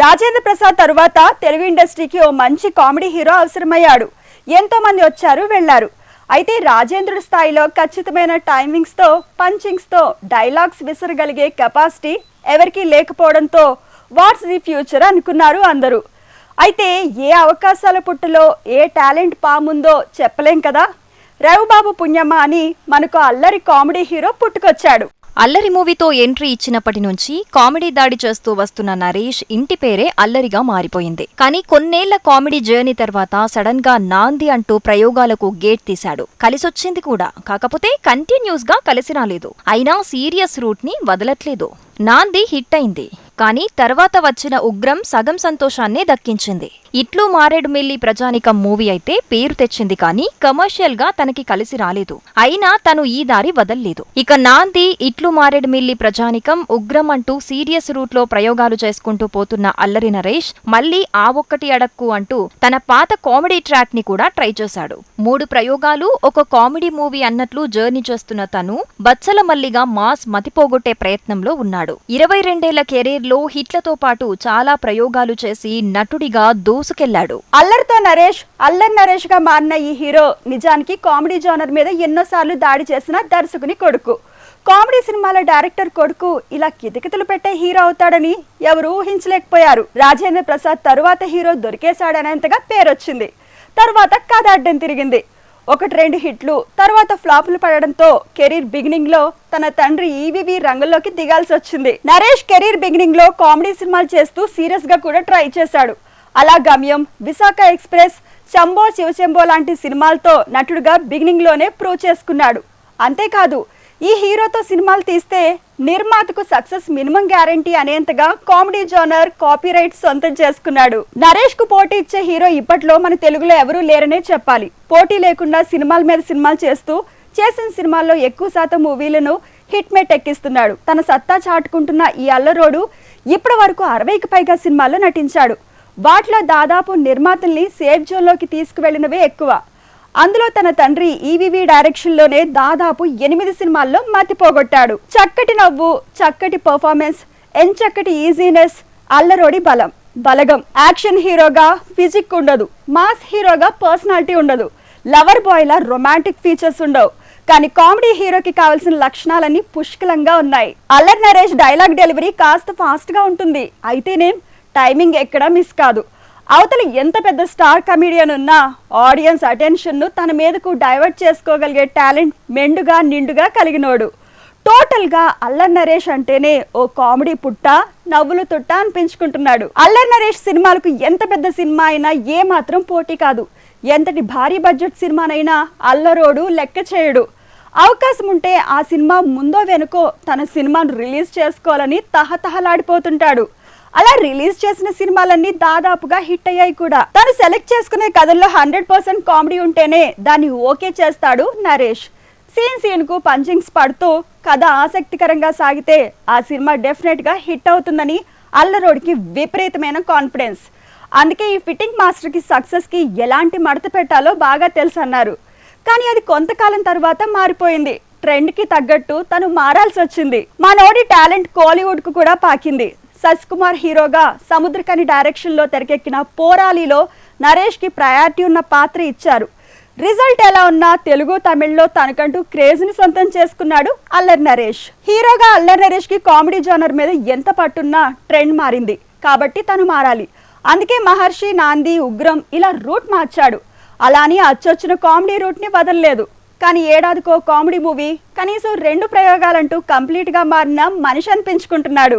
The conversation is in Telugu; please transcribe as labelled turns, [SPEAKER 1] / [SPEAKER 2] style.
[SPEAKER 1] రాజేంద్ర ప్రసాద్ తరువాత తెలుగు ఇండస్ట్రీకి ఓ మంచి కామెడీ హీరో అవసరమయ్యాడు. ఎంతో మంది వచ్చారు వెళ్ళారు అయితే రాజేంద్రుడి స్థాయిలో ఖచ్చితమైన టైమింగ్స్తో పంచింగ్స్తో డైలాగ్స్ విసరగలిగే కెపాసిటీ ఎవరికీ లేకపోవడంతో వాట్స్ ది ఫ్యూచర్ అనుకున్నారు అందరూ. అయితే ఏ అవకాశాల పుట్టులో ఏ టాలెంట్ పాముందో చెప్పలేం కదా? రవిబాబు పుణ్యమ్మ అని మనకు అల్లరి కామెడీ హీరో పుట్టుకొచ్చాడు.
[SPEAKER 2] అల్లరి మూవీతో ఎంట్రీ ఇచ్చినప్పటి నుంచి కామెడీ దాడి చేస్తూ వస్తున్న నరేష్ ఇంటి పేరే అల్లరిగా మారిపోయింది. కానీ కొన్నేళ్ళ కామెడీ జర్నీ తర్వాత సడన్గా నాంది అంటూ ప్రయోగాలకు గేట్ తీశాడు. కలిసొచ్చింది కూడా. కాకపోతే కంటిన్యూస్గా కలిసి రాలేదు. అయినా సీరియస్ రూట్ని వదలట్లేదు. నాంది హిట్ అయింది. కానీ తర్వాత వచ్చిన ఉగ్రం సగం సంతోషాన్నే దక్కించింది. ఇట్లు మారేడుమిల్లి ప్రజానికం మూవీ అయితే పేరు తెచ్చింది కానీ కమర్షియల్గా తనకి కలిసి రాలేదు. అయినా తను ఈ దారి వదల్లేదు. ఇక నాంది ఇట్లు మారేడుమిల్లి ప్రజానికం ఉగ్రం అంటూ సీరియస్ రూట్లో ప్రయోగాలు చేసుకుంటూ పోతున్న అల్లరి నరేష్ మళ్ళీ ఆ ఒక్కటి అడక్కు అంటూ తన పాత కామెడీ ట్రాక్ని కూడా ట్రై చేశాడు. మూడు ప్రయోగాలు ఒక కామెడీ మూవీ అన్నట్లు జర్నీ చేస్తున్న తను బచ్చల మల్లిగా మాస్ మతిపోగొట్టే ప్రయత్నంలో ఉన్నాడు. ఇరవై రెండేళ్ళ కెరీర్లో హిట్లతో పాటు చాలా ప్రయోగాలు చేసి నటుడిగా దూ దూసుకెళ్ళాడు.
[SPEAKER 1] అల్లరితో నరేష్ అల్లరి నరేష్గా మారిన ఈ హీరో నిజానికి కామెడీ జోనర్ మీద ఎన్నోసార్లు దాడి చేసిన దర్శకుని కొడుకు. కామెడీ సినిమాల డైరెక్టర్ కొడుకు ఇలా కితకితలు పెట్టే హీరో అవుతాడని ఎవరు ఊహించలేకపోయారు. రాజేంద్ర ప్రసాద్ తరువాత హీరో దొరికేశాడనేంతగా పేరొచ్చింది. తరువాత కథ అడ్డం తిరిగింది. ఒకటి రెండు హిట్లు తర్వాత ఫ్లాపులు పడడంతో కెరీర్ బిగినింగ్లో తన తండ్రి ఈవీవి రంగంలోకి దిగాల్సి వచ్చింది నరేష్ కెరీర్ బిగినింగ్లో కామెడీ సినిమాలు చేస్తూ సీరియస్గా కూడా ట్రై చేశాడు. అలా గమ్యం విశాఖ ఎక్స్ప్రెస్ చంబో శివచెంబో లాంటి సినిమాలతో నటుడుగా బిగినింగ్లోనే ప్రూవ్ చేసుకున్నాడు. అంతేకాదు ఈ హీరోతో సినిమాలు తీస్తే నిర్మాతకు సక్సెస్ మినిమం గ్యారంటీ అనేంతగా కామెడీ జోనర్ కాపీరైట్ సొంతం చేసుకున్నాడు. నరేష్కు పోటీ ఇచ్చే హీరో ఇప్పట్లో మన తెలుగులో ఎవరూ లేరనే చెప్పాలి. పోటీ లేకుండా సినిమాల మీద సినిమాలు చేస్తూ చేసిన సినిమాల్లో ఎక్కువ శాతం మూవీలను హిట్ మేట్ ఎక్కిస్తున్నాడు. తన సత్తా చాటుకుంటున్న ఈ అల్లరోడు ఇప్పటి వరకు అరవైకి పైగా సినిమాల్లో నటించాడు. వాటిలో దాదాపు నిర్మాతల్ని సేఫ్ జోన్లోకి తీసుకువెళ్ళినవే ఎక్కువ. అందులో తన తండ్రి ఈవీవి డైరెక్షన్లోనే దాదాపు ఎనిమిది సినిమాల్లో మతిపోగొట్టాడు చక్కటి నవ్వు చక్కటి పర్ఫార్మెన్స్ ఎంచక్కటి ఈజీనెస్ అల్లరోడి బలం బలగం. యాక్షన్ హీరోగా ఫిజిక్ ఉండదు మాస్ హీరోగా పర్సనాలిటీ ఉండదు. లవర్ బాయ్లా రొమాంటిక్ ఫీచర్స్ ఉండవు. కానీ కామెడీ హీరోకి కావాల్సిన లక్షణాలన్నీ పుష్కలంగా ఉన్నాయి. అల్లర్ నరేష్ డైలాగ్ డెలివరీ కాస్త ఫాస్ట్గా ఉంటుంది. అయితేనేం? టైమింగ్ ఎక్కడ మిస్ కాదు. అవతల ఎంత పెద్ద స్టార్ కమీడియన్ ఉన్నా ఆడియన్స్ అటెన్షన్ను తన మీదకు డైవర్ట్ చేసుకోగలిగే టాలెంట్ మెండుగా నిండుగా కలిగినోడు. టోటల్గా అల్లర్ నరేష్ అంటేనే ఓ కామెడీ పుట్ట నవ్వులు తుట్ట అనిపించుకుంటున్నాడు. అల్లర్ నరేష్ సినిమాలకు ఎంత పెద్ద సినిమా అయినా ఏ మాత్రం పోటీ కాదు. ఎంతటి భారీ బడ్జెట్ సినిమానైనా అల్లరోడు లెక్క చేయడు. అవకాశం ఉంటే ఆ సినిమా ముందో వెనుకో తన సినిమాను రిలీజ్ చేసుకోవాలని తహతహలాడిపోతుంటాడు. అలా రిలీజ్ చేసిన సినిమాలన్నీ దాదాపుగా హిట్ అయ్యాయి కూడా. తను సెలెక్ట్ చేసుకునే కథల్లో హండ్రెడ్ పర్సెంట్ కామెడీ ఉంటేనే దాన్ని ఓకే చేస్తాడు నరేష్. సీన్ సీన్కు పంచింగ్స్ పడుతూ కథ ఆసక్తికరంగా సాగితే ఆ సినిమా డెఫినెట్గా హిట్ అవుతుందని అల్లరోడికి విపరీతమైన కాన్ఫిడెన్స్. అందుకే ఈ ఫిట్టింగ్ మాస్టర్కి సక్సెస్కి ఎలాంటి మడత పెట్టాలో బాగా తెలుసు అన్నారు కానీ అది కొంతకాలం తర్వాత మారిపోయింది. ట్రెండ్కి తగ్గట్టు తను మారాల్సి వచ్చింది మనోడి టాలెంట్ కోలీవుడ్కు కూడా పాకింది. కుమార్ హీరోగా సముద్రకని డైరెక్షన్లో తెరకెక్కిన పోరాలిలో నరేష్కి ప్రయారిటీ ఉన్న పాత్ర ఇచ్చారు. రిజల్ట్ ఎలా ఉన్నా తెలుగు తమిళ్ళో తనకంటూ క్రేజ్ని సొంతం చేసుకున్నాడు అల్లరి నరేష్. హీరోగా అల్లరి నరేష్కి కామెడీ జోనర్ మీద ఎంత పట్టున్నా ట్రెండ్ మారింది. కాబట్టి తను మారాలి. అందుకే మహర్షి నాంది ఉగ్రం ఇలా రూట్ మార్చాడు. అలాని అచ్చొచ్చిన కామెడీ రూట్ని వదలలేదు. కానీ ఏడాదికో కామెడీ మూవీ కనీసం రెండు ప్రయోగాలంటూ కంప్లీట్గా మారిన మనిషి అనిపించుకుంటున్నాడు.